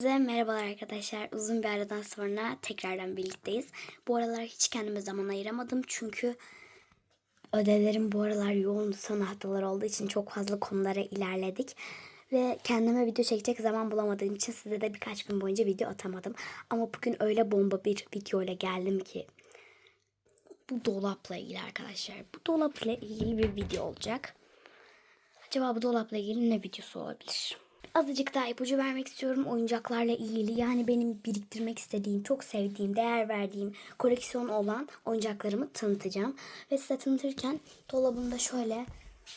Size merhabalar arkadaşlar. Uzun bir aradan sonra tekrardan birlikteyiz. Bu aralar hiç kendime zaman ayıramadım çünkü ödevlerim bu aralar yoğun son haftalar olduğu için çok fazla konulara ilerledik. Ve kendime video çekecek zaman bulamadığım için size de birkaç gün boyunca video atamadım. Ama bugün öyle bomba bir video ile geldim ki. Bu dolapla ilgili arkadaşlar. Bu dolapla ilgili bir video olacak. Acaba bu dolapla ilgili ne videosu olabilir? Azıcık daha ipucu vermek istiyorum oyuncaklarla ilgili. Yani benim biriktirmek istediğim, çok sevdiğim, değer verdiğim koleksiyon olan oyuncaklarımı tanıtacağım. Ve size tanıtırken dolabımda şöyle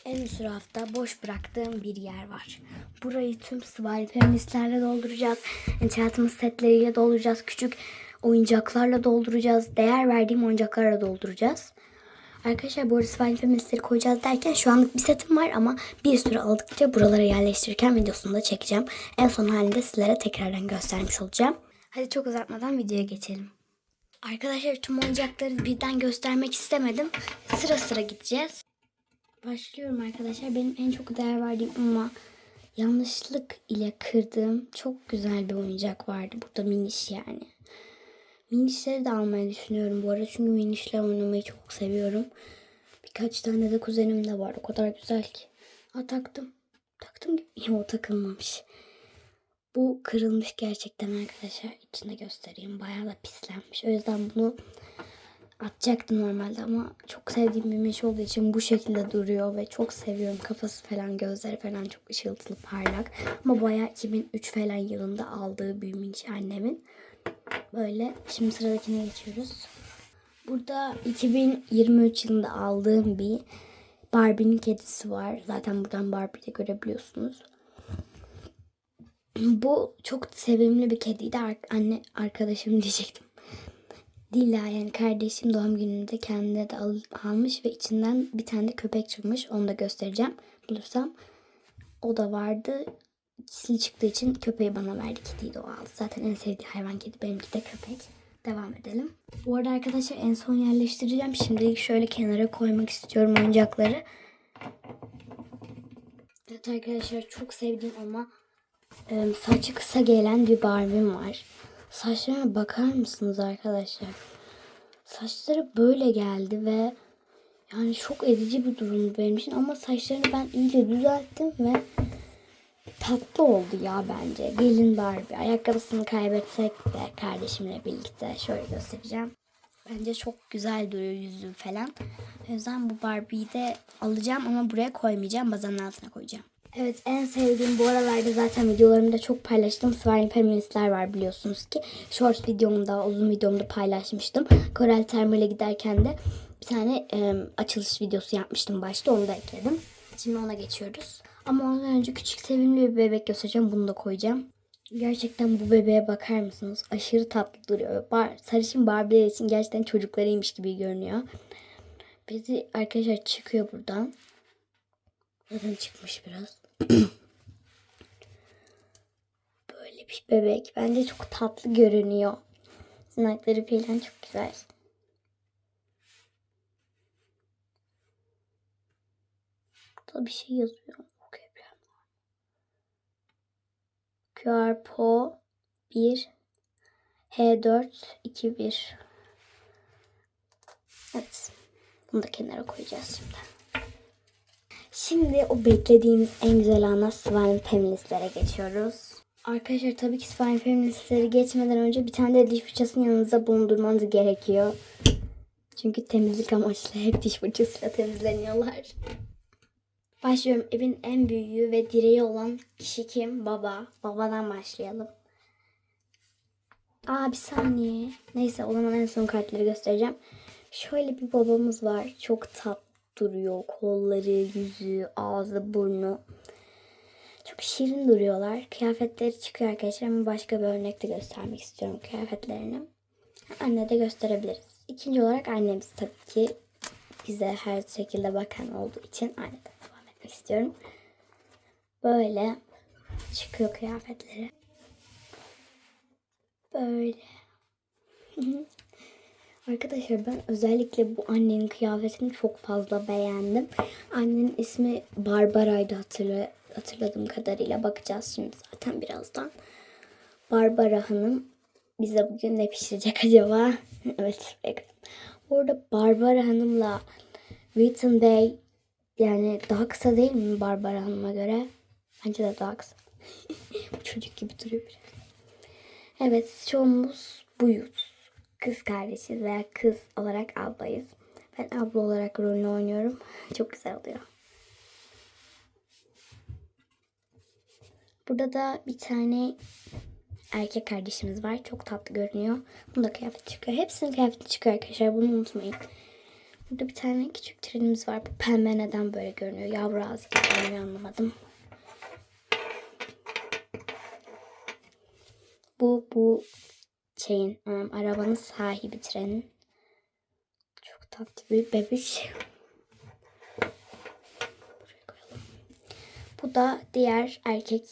en üst rafta boş bıraktığım bir yer var. Burayı tüm sıvay feministlerle dolduracağız. Enchantment setleriyle dolduracağız. Küçük oyuncaklarla dolduracağız. Değer verdiğim oyuncaklarla dolduracağız. Arkadaşlar bu arada Swine Feministleri koyacağız derken şu anlık bir setim var ama bir süre aldıkça buralara yerleştirirken videosunu da çekeceğim. En son halinde sizlere tekrardan göstermiş olacağım. Hadi çok uzatmadan videoya geçelim. Arkadaşlar tüm oyuncakları birden göstermek istemedim. Sıra sıra gideceğiz. Başlıyorum arkadaşlar. Benim en çok değer verdiğim ama yanlışlık ile kırdığım çok güzel bir oyuncak vardı. Burada miniş yani. Minişleri de almayı düşünüyorum bu arada. Çünkü minişler oynamayı çok seviyorum. Birkaç tane de kuzenim de var. O kadar güzel ki. Ha taktım. Taktım gibi. Yok takılmamış. Bu kırılmış gerçekten arkadaşlar. İçinde göstereyim. Bayağı da pislenmiş. O yüzden bunu atacaktım normalde ama çok sevdiğim bir meş olduğu için bu şekilde duruyor ve çok seviyorum. Kafası falan, gözleri falan çok ışıltılı, parlak. Ama bayağı 2003 falan yılında aldığı bir minç annemin. Böyle. Şimdi sıradakine geçiyoruz. Burada 2023 yılında aldığım bir Barbie'nin kedisi var. Zaten buradan Barbie'yi de görebiliyorsunuz. Bu çok sevimli bir kediydi. Anne arkadaşım diyecektim. Dila yani kardeşim doğum gününde kendine de al- almış ve içinden bir tane de köpek çıkmış. Onu da göstereceğim. Bulursam. O da vardı. İkisini çıktığı için köpeği bana verdi. Kediyi de o aldı. Zaten en sevdiği hayvan kedi. Benimki de köpek. Devam edelim. Bu arada arkadaşlar en son yerleştireceğim. Şimdi şöyle kenara koymak istiyorum oyuncakları. Evet arkadaşlar çok sevdiğim ama e, saçı kısa gelen bir Barbie'm var. Saçlarına bakar mısınız arkadaşlar? Saçları böyle geldi ve yani çok edici bir durum benim için ama saçlarını ben iyice düzelttim ve tatlı oldu ya bence. Gelin Barbie. Ayakkabısını kaybetsek de kardeşimle birlikte şöyle göstereceğim. Bence çok güzel duruyor yüzü falan. O yüzden bu Barbie'yi de alacağım ama buraya koymayacağım. Bazanın altına koyacağım. Evet en sevdiğim bu aralarda zaten videolarımda çok paylaştığım Swine Feministler var biliyorsunuz ki. Short videomda, uzun videomda paylaşmıştım. Korel Termal'e giderken de bir tane e, açılış videosu yapmıştım başta. Onu da ekledim. Şimdi ona geçiyoruz. Ama ondan önce küçük sevimli bir bebek göstereceğim. Bunu da koyacağım. Gerçekten bu bebeğe bakar mısınız? Aşırı tatlı duruyor. Bar, sarışın Barbie'ler için gerçekten çocuklarıymış gibi görünüyor. Bizi arkadaşlar çıkıyor buradan. Zaten çıkmış biraz. Böyle bir bebek. Bence çok tatlı görünüyor. Tırnakları falan çok güzel. Burada bir şey yazıyor. QR PO 1 H4 21 Evet. Bunu da kenara koyacağız şimdi. Şimdi o beklediğimiz en güzel ana Swine Feministlere geçiyoruz. Arkadaşlar tabii ki Swine Feministleri geçmeden önce bir tane de diş fırçasını yanınızda bulundurmanız gerekiyor. Çünkü temizlik amaçlı hep diş fırçasıyla temizleniyorlar. Başlıyorum. Evin en büyüğü ve direği olan kişi kim? Baba. Babadan başlayalım. Aa bir saniye. Neyse o zaman en son kartları göstereceğim. Şöyle bir babamız var. Çok tatlı duruyor. Kolları, yüzü, ağzı, burnu. Çok şirin duruyorlar. Kıyafetleri çıkıyor arkadaşlar ama başka bir örnek de göstermek istiyorum kıyafetlerini. Anne de gösterebiliriz. İkinci olarak annemiz tabii ki bize her şekilde bakan olduğu için anneden devam etmek istiyorum. Böyle çıkıyor kıyafetleri. Böyle. Arkadaşlar ben özellikle bu annenin kıyafetini çok fazla beğendim. Annenin ismi Barbara'ydı hatırla, hatırladığım kadarıyla. Bakacağız şimdi zaten birazdan. Barbara Hanım bize bugün ne pişirecek acaba? evet. evet. Orada Barbara Hanım'la Wheaton Bey yani daha kısa değil mi Barbara Hanım'a göre? Bence de daha kısa. Bu çocuk gibi duruyor biraz. Evet çoğumuz buyuz. Kız kardeşiz veya kız olarak ablayız. Ben abla olarak rolünü oynuyorum. Çok güzel oluyor. Burada da bir tane erkek kardeşimiz var. Çok tatlı görünüyor. Bunun da kıyafeti çıkıyor. Hepsinin kıyafeti çıkıyor arkadaşlar. Bunu unutmayın. Burada bir tane küçük trenimiz var. Bu pembe neden böyle görünüyor? Yavru ağzı gibi anlamadım. Bu bu şeyin um, arabanın sahibi trenin. Çok tatlı bir bebiş. Bu da diğer erkek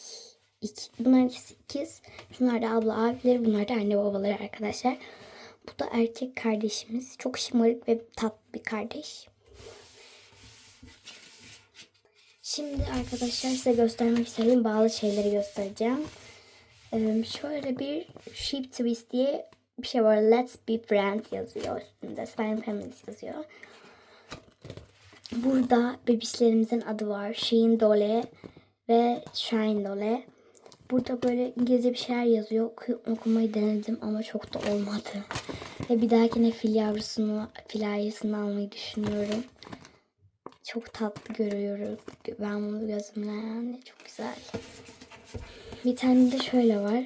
iki. Bunlar ikisi ikiz. Şunlar da abla abileri. Bunlar da anne babaları arkadaşlar. Bu da erkek kardeşimiz. Çok şımarık ve tatlı bir kardeş. Şimdi arkadaşlar size göstermek istediğim bazı şeyleri göstereceğim. Şöyle bir sheep twist diye bir şey var. Let's be friends yazıyor üstünde. Spine Feminist yazıyor. Burada bebişlerimizin adı var. Sheen Dole ve Shine Dole. Burada böyle İngilizce bir şeyler yazıyor. Oku- okumayı denedim ama çok da olmadı. Ve bir dahakine fil yavrusunu, fil yavrusunu almayı düşünüyorum. Çok tatlı görüyorum. Ben bunu gözümle yani çok güzel. Bir tane de şöyle var.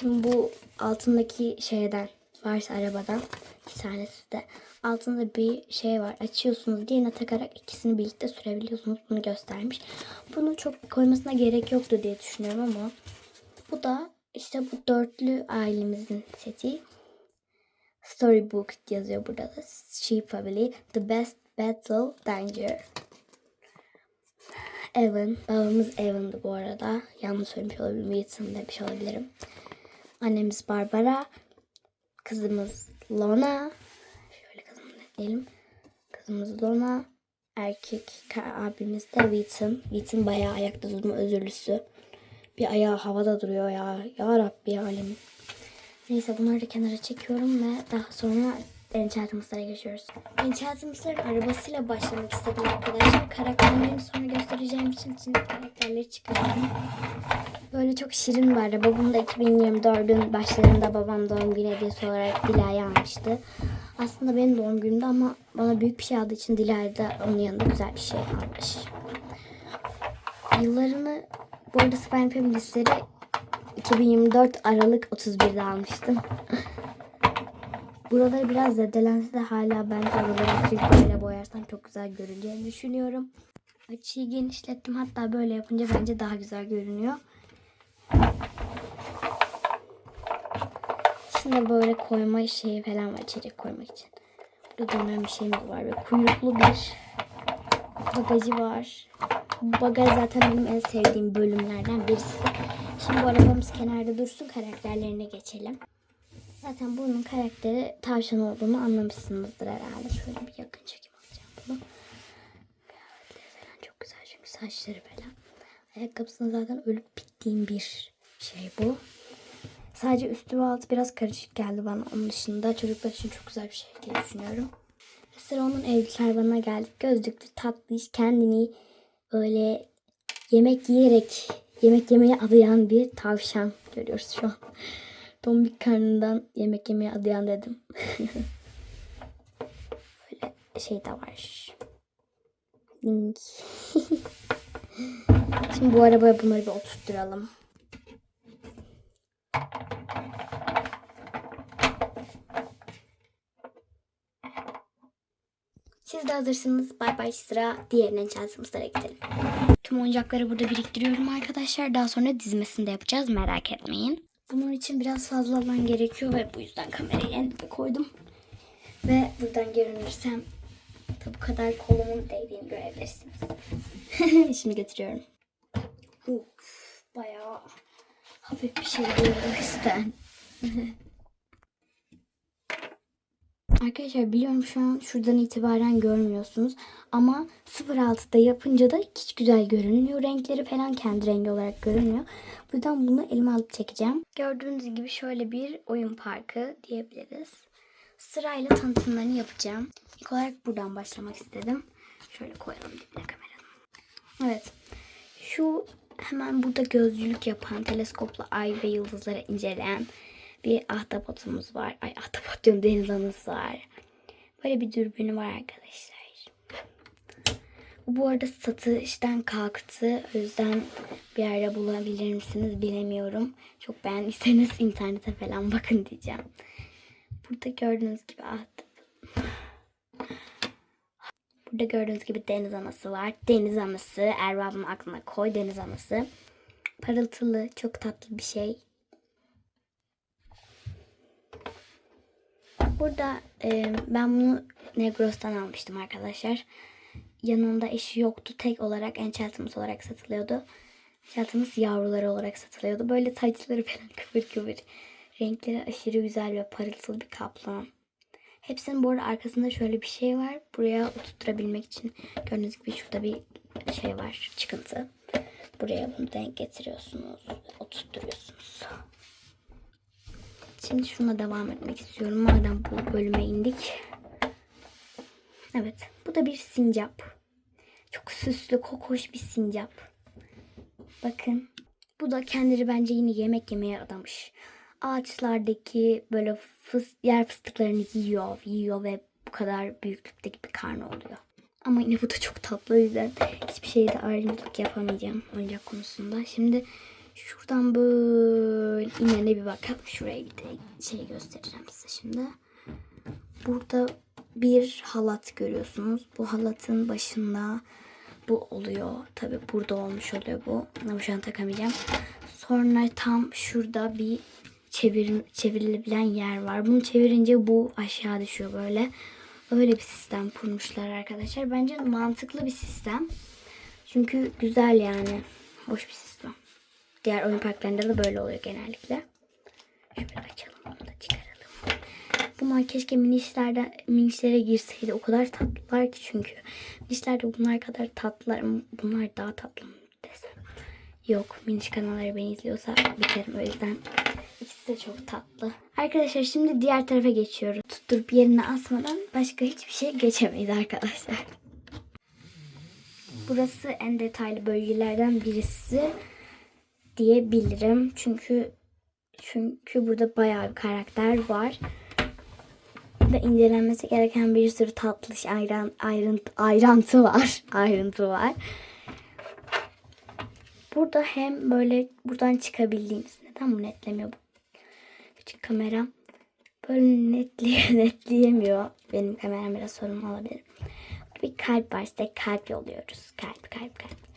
Şimdi bu altındaki şeyden varsa arabadan bir tanesi de altında bir şey var. Açıyorsunuz diğerine takarak ikisini birlikte sürebiliyorsunuz. Bunu göstermiş. Bunu çok koymasına gerek yoktu diye düşünüyorum ama bu da işte bu dörtlü ailemizin seti. Storybook yazıyor burada da. Sheep Family. The Best Battle Danger. Evan. Babamız Evan'dı bu arada. Yanlış söylemiş olabilirim. Wilson demiş olabilirim. Annemiz Barbara. Kızımız Lona. Şöyle kızımız Lona. Erkek abimiz de Wheaton. Wheaton bayağı ayakta durma özürlüsü. Bir ayağı havada duruyor ya. Ya Rabbi alemi. Neyse bunları da kenara çekiyorum ve daha sonra Enchantimus'lara geçiyoruz. Enchantimus'ların arabasıyla başlamak istedim arkadaşlar. Karakterlerini sonra göstereceğim için içinde karakterleri çıkardım. Böyle çok şirin bir araba. Bunu da 2024'ün başlarında babam doğum günü hediyesi olarak Dila'ya almıştı. Aslında benim doğum günümde ama bana büyük bir şey aldığı için Dila'ya da onun yanında güzel bir şey almış. Yıllarını bu arada Spine Feministleri 2024 Aralık 31'de almıştım. Buraları biraz zedelense de hala ben akrilik böyle boyarsam çok güzel görüneceğini düşünüyorum. Açıyı genişlettim. Hatta böyle yapınca bence daha güzel görünüyor. Şimdi böyle koyma şeyi falan var içecek koymak için. Burada dönen bir şeyimiz var ve kuyruklu bir bagajı var. Bagaj zaten benim en sevdiğim bölümlerden birisi. Şimdi bu arabamız kenarda dursun karakterlerine geçelim. Zaten bunun karakteri tavşan olduğunu anlamışsınızdır herhalde. Şöyle bir yakın çekim alacağım bunu. Kıyafetleri falan çok güzel çünkü saçları falan. Ayakkabısına zaten ölüp bittiğim bir şey bu. Sadece üstü ve altı biraz karışık geldi bana. Onun dışında çocuklar için çok güzel bir şey diye düşünüyorum. Sıra onun evlilikler bana geldik. Gözlüklü, tatlı iş, kendini böyle yemek yiyerek yemek yemeye adayan bir tavşan görüyoruz şu an. Tombik karnından yemek yemeye adayan dedim. böyle şey de var. Link. Şimdi bu arabaya bunları bir oturtturalım. Siz de hazırsınız. Bay bay sıra diğerinin şansımızlara gidelim. Tüm oyuncakları burada biriktiriyorum arkadaşlar. Daha sonra dizmesini de yapacağız. Merak etmeyin. Bunun için biraz fazla alan gerekiyor ve bu yüzden kamerayı en koydum. Ve buradan görünürsem tabi kadar kolumun değdiğini görebilirsiniz. Şimdi götürüyorum. Uf, bayağı hafif bir şey diyorum üstten. Arkadaşlar biliyorum şu an şuradan itibaren görmüyorsunuz. Ama 06'da yapınca da hiç güzel görünüyor. Renkleri falan kendi rengi olarak görünüyor. Bu yüzden bunu elime alıp çekeceğim. Gördüğünüz gibi şöyle bir oyun parkı diyebiliriz. Sırayla tanıtımlarını yapacağım. İlk olarak buradan başlamak istedim. Şöyle koyalım dibine kameranın. Evet. Şu hemen burada gözcülük yapan, teleskopla ay ve yıldızları inceleyen bir ahtapotumuz var. Ay ahtapot diyorum deniz anası var. Böyle bir dürbünü var arkadaşlar. Bu arada satıştan kalktı. O yüzden bir yerde bulabilir misiniz bilemiyorum. Çok beğendiyseniz internete falan bakın diyeceğim. Burada gördüğünüz gibi ahtapot. Burada gördüğünüz gibi deniz anası var. Deniz anası. Erbabın aklına koy deniz anası. Parıltılı, çok tatlı bir şey. Burada e, ben bunu Negros'tan almıştım arkadaşlar. Yanında eşi yoktu. Tek olarak Enchantress olarak satılıyordu. Enchantress yavruları olarak satılıyordu. Böyle saçları falan kıvır kıvır. Renkleri aşırı güzel ve parıltılı bir kaplan. Hepsinin bu arada arkasında şöyle bir şey var. Buraya oturtturabilmek için gördüğünüz gibi şurada bir şey var. Çıkıntı. Buraya bunu denk getiriyorsunuz. Oturtturuyorsunuz. Şimdi şuna devam etmek istiyorum. Madem bu bölüme indik. Evet. Bu da bir sincap. Çok süslü, kokoş bir sincap. Bakın. Bu da kendileri bence yine yemek yemeye adamış. Ağaçlardaki böyle fıs yer fıstıklarını yiyor, yiyor ve bu kadar büyüklükteki bir karnı oluyor. Ama yine bu da çok tatlı o yüzden hiçbir şeyde ayrımcılık yapamayacağım oyuncak konusunda. Şimdi şuradan böyle inene bir bakalım. Şuraya bir de şey göstereceğim size şimdi. Burada bir halat görüyorsunuz. Bu halatın başında bu oluyor. Tabi burada olmuş oluyor bu. Ama şu an takamayacağım. Sonra tam şurada bir çevir, çevrilebilen yer var. Bunu çevirince bu aşağı düşüyor böyle. Öyle bir sistem kurmuşlar arkadaşlar. Bence mantıklı bir sistem. Çünkü güzel yani. Hoş bir sistem. Diğer oyun parklarında da böyle oluyor genellikle. Şöyle açalım onu da çıkaralım. Bunlar keşke minişlerden minişlere girseydi. O kadar tatlılar ki çünkü. Minişler de bunlar kadar tatlılar. Bunlar daha tatlı mı desem. Yok miniş kanalları beni izliyorsa biterim o yüzden. İkisi de çok tatlı. Arkadaşlar şimdi diğer tarafa geçiyoruz. Tutturup yerine asmadan başka hiçbir şey geçemeyiz arkadaşlar. Burası en detaylı bölgelerden birisi diyebilirim. Çünkü çünkü burada bayağı bir karakter var. Ve incelenmesi gereken bir sürü tatlış ayran, ayrıntı, ayrıntı var. Ayrıntı var. Burada hem böyle buradan çıkabildiğimiz neden bu netlemiyor bu küçük kameram böyle netliye, netleyemiyor. Benim kameram biraz sorun olabilir. Burada bir kalp var işte kalp yolluyoruz. Kalp kalp kalp.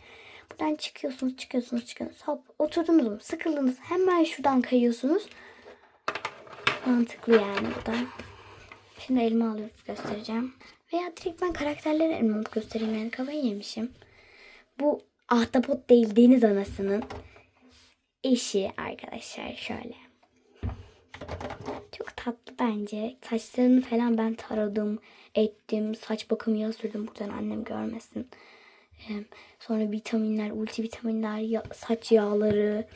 Buradan çıkıyorsunuz çıkıyorsunuz çıkıyorsunuz. Hop oturdunuz mu sıkıldınız hemen şuradan kayıyorsunuz. Mantıklı yani bu da. Şimdi elime alıp göstereceğim. Veya direkt ben karakterleri elime alıp göstereyim yani kafayı yemişim. Bu ahtapot değil deniz anasının eşi arkadaşlar şöyle. Çok tatlı bence. Saçlarını falan ben taradım, ettim. Saç bakım yağı sürdüm buradan annem görmesin. Sonra vitaminler, multivitaminler, ya, saç yağları,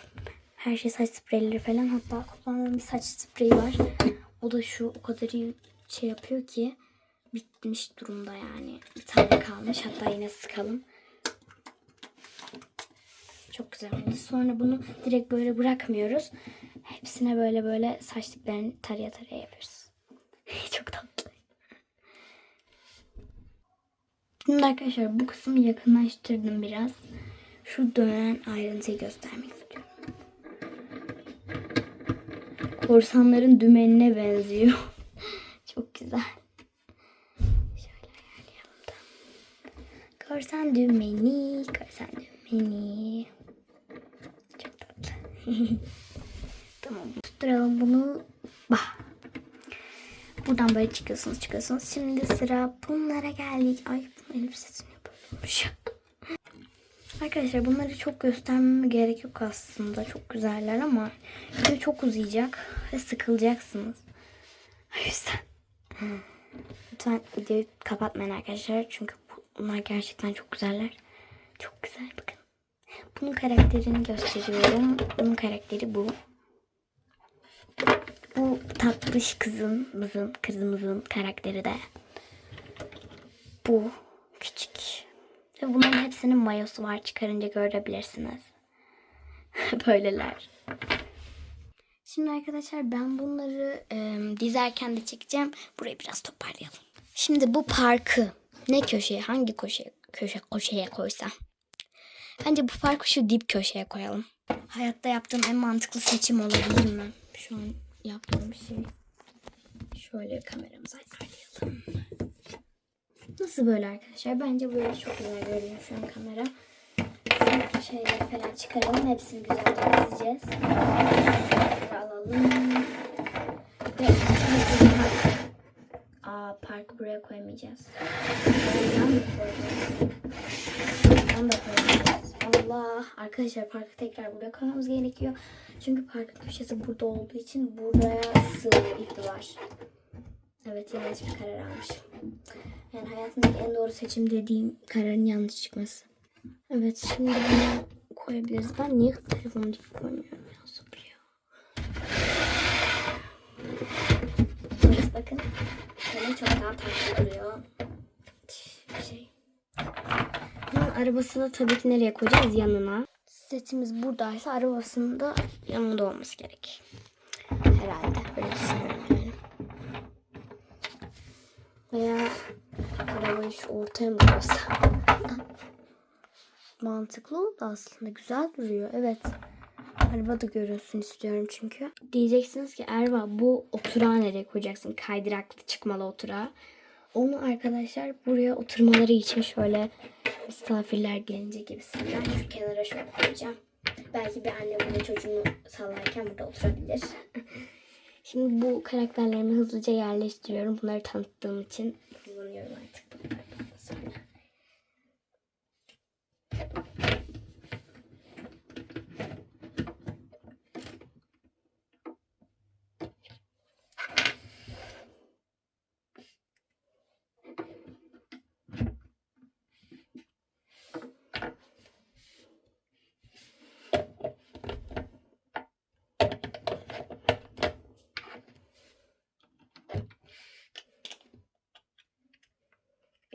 her şey saç spreyleri falan. Hatta kullandığım bir saç spreyi var. O da şu o kadar iyi şey yapıyor ki bitmiş durumda yani. Bir tane kalmış. Hatta yine sıkalım. Çok güzel oldu. Sonra bunu direkt böyle bırakmıyoruz. Hepsine böyle böyle saç diplerini taraya taraya yapıyoruz. Çok tatlı. Şimdi arkadaşlar bu kısmı yakınlaştırdım biraz. Şu dönen ayrıntıyı göstermek istiyorum. Korsanların dümenine benziyor. Çok güzel. Şöyle ayarlayalım da. Korsan dümeni, korsan dümeni. Çok tatlı. tamam. Tutturalım bunu. Bah. Buradan böyle çıkıyorsunuz çıkıyorsunuz. Şimdi sıra bunlara geldik. Ay elbisesini yapıyormuş. Arkadaşlar bunları çok göstermeme gerek yok aslında. Çok güzeller ama video çok uzayacak ve sıkılacaksınız. O yüzden Lütfen videoyu kapatmayın arkadaşlar. Çünkü bunlar gerçekten çok güzeller. Çok güzel bakın. Bunun karakterini gösteriyorum. Bunun karakteri bu. Bu tatlış kızımızın, kızımızın karakteri de bu. Küçük. Ve bunların hepsinin mayosu var. Çıkarınca görebilirsiniz. Böyleler. Şimdi arkadaşlar ben bunları e, dizerken de çekeceğim. Burayı biraz toparlayalım. Şimdi bu parkı ne köşeye, hangi köşeye, köşe köşeye koysam? Bence bu parkı şu dip köşeye koyalım. Hayatta yaptığım en mantıklı seçim olabilir mi? Şu an yaptığım şey. Şöyle kameramızı ayarlayalım. Nasıl böyle arkadaşlar? Bence böyle çok güzel görünüyor şu an kamera. Şu şeyleri falan çıkaralım. Hepsini güzelce. Bunları alalım. Park. Aa parkı buraya koymayacağız. Buradan da koymayacağız. Allah. Arkadaşlar parkı tekrar buraya koymamız gerekiyor. Çünkü parkın köşesi burada olduğu için buraya sığıyor ipi var. Evet yanlış bir karar almışım. Yani hayatımdaki en doğru seçim dediğim kararın yanlış çıkması. Evet şimdi bunu koyabiliriz. Ben niye telefonu dik koymuyorum ya sabır ya. Evet bakın. Böyle çok daha tatlı duruyor. Bir şey. Bunun arabasını tabii ki nereye koyacağız? Yanına. Setimiz buradaysa arabasının da yanında olması gerek. Herhalde. Böyle düşünüyorum yani. Veya arabayı şu ortaya mı koysam? Mantıklı oldu aslında. Güzel duruyor. Evet. Araba da görünsün istiyorum çünkü. Diyeceksiniz ki Erva bu oturağı nereye koyacaksın? Kaydıraklı çıkmalı oturağı. Onu arkadaşlar buraya oturmaları için şöyle misafirler gelince gibisinden şu kenara şöyle koyacağım. Belki bir anne burada çocuğunu sallarken burada oturabilir. Şimdi bu karakterlerimi hızlıca yerleştiriyorum. Bunları tanıttığım için hızlanıyorum artık. bunlardan sonra.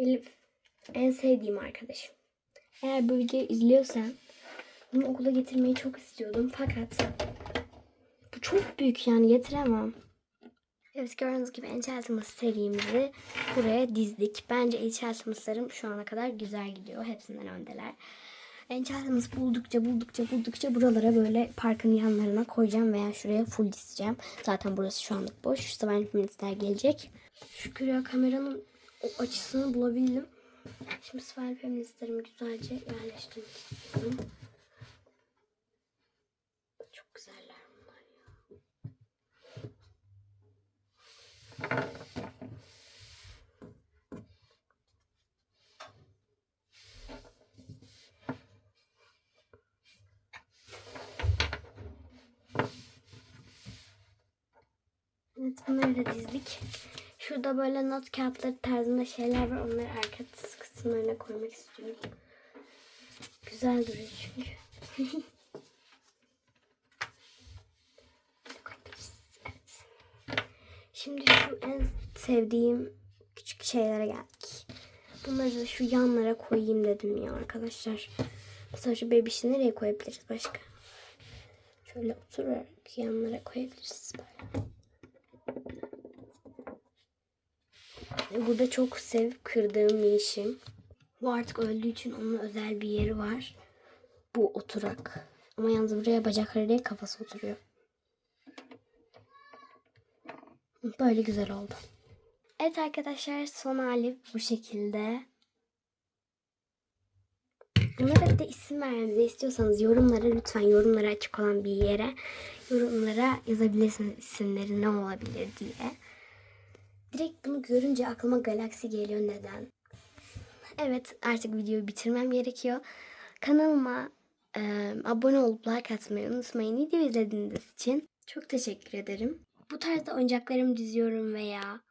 Elif en sevdiğim arkadaşım. Eğer bu videoyu izliyorsan bunu okula getirmeyi çok istiyordum fakat bu çok büyük yani getiremem. Evet gördüğünüz gibi Enchantimals serimizi buraya dizdik. Bence Enchantimals'larım şu ana kadar güzel gidiyor. Hepsinden öndeler. Enchantimals buldukça buldukça buldukça buralara böyle parkın yanlarına koyacağım veya şuraya full dizeceğim. Zaten burası şu anlık boş. Sven Feministler gelecek. Şükür ya kameranın o açısını bulabildim. Şimdi Sven Feministlerimi güzelce yerleştirmek istiyorum. Çok güzeller bunlar ya. Evet bunları da dizdik. Şurada böyle not kağıtları tarzında şeyler var. Onları arka kısımlarına koymak istiyorum. Güzel duruyor çünkü. evet. Şimdi şu en sevdiğim küçük şeylere geldik. Bunları da şu yanlara koyayım dedim ya arkadaşlar. Mesela şu bebişi nereye koyabiliriz başka? Şöyle oturarak yanlara koyabiliriz böyle. Ve Burada çok sev kırdığım minişim. Bu artık öldüğü için onun özel bir yeri var. Bu oturak. Ama yalnız buraya bacakları değil kafası oturuyor. Böyle güzel oldu. Evet arkadaşlar son hali bu şekilde. Bunlara bir de isim vermemizi istiyorsanız yorumlara lütfen yorumlara açık olan bir yere yorumlara yazabilirsiniz isimleri ne olabilir diye. Direkt bunu görünce aklıma galaksi geliyor neden? Evet artık videoyu bitirmem gerekiyor. Kanalıma e, abone olup like atmayı unutmayın. Video izlediğiniz için çok teşekkür ederim. Bu tarzda oyuncaklarımı diziyorum veya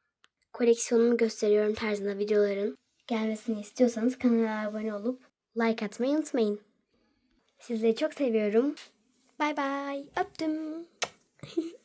koleksiyonumu gösteriyorum tarzında videoların gelmesini istiyorsanız kanala abone olup like atmayı unutmayın. Sizleri çok seviyorum. Bay bay. Öptüm.